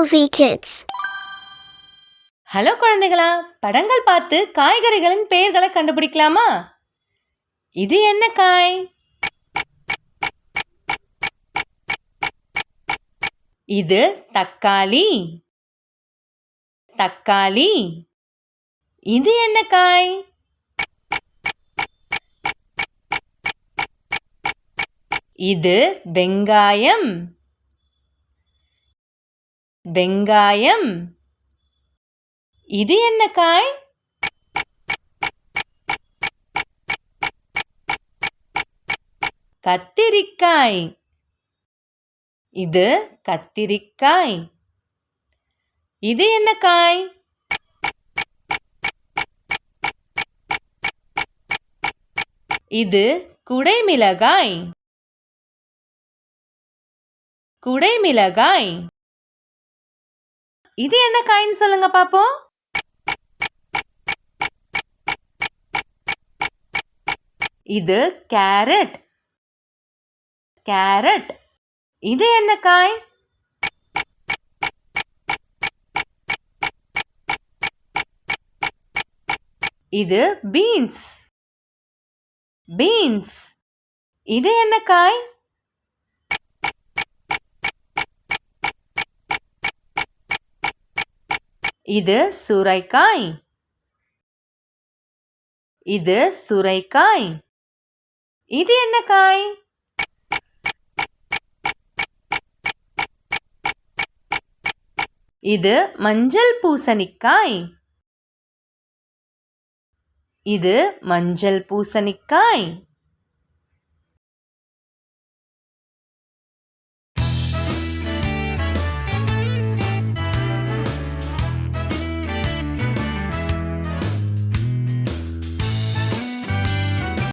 LV Kids. Hello குழந்தைகளா படங்கள் பார்த்து காய்கறிகளின் பெயர்களை கண்டுபிடிக்கலாமா? இது என்ன காய்? இது தக்காளி. தக்காளி. இது என்ன காய்? இது வெங்காயம். வெங்காயம். இது என்ன காய்? கத்திரிக்காய். இது கத்திரிக்காய். இது என்ன காய்? இது குடைமிளகாய். குடைமிளகாய். இது என்ன காயின் சொல்லுங்க பாப்போம்? இது கேரட் கேரட் இது என்ன காய் இது பீன்ஸ் பீன்ஸ் இது என்ன காய் இது சுரைக்காய். இது சுரைக்காய். இது என்ன காய்? இது மஞ்சள் பூசணிக்காய். இது மஞ்சள் பூசணிக்காய்.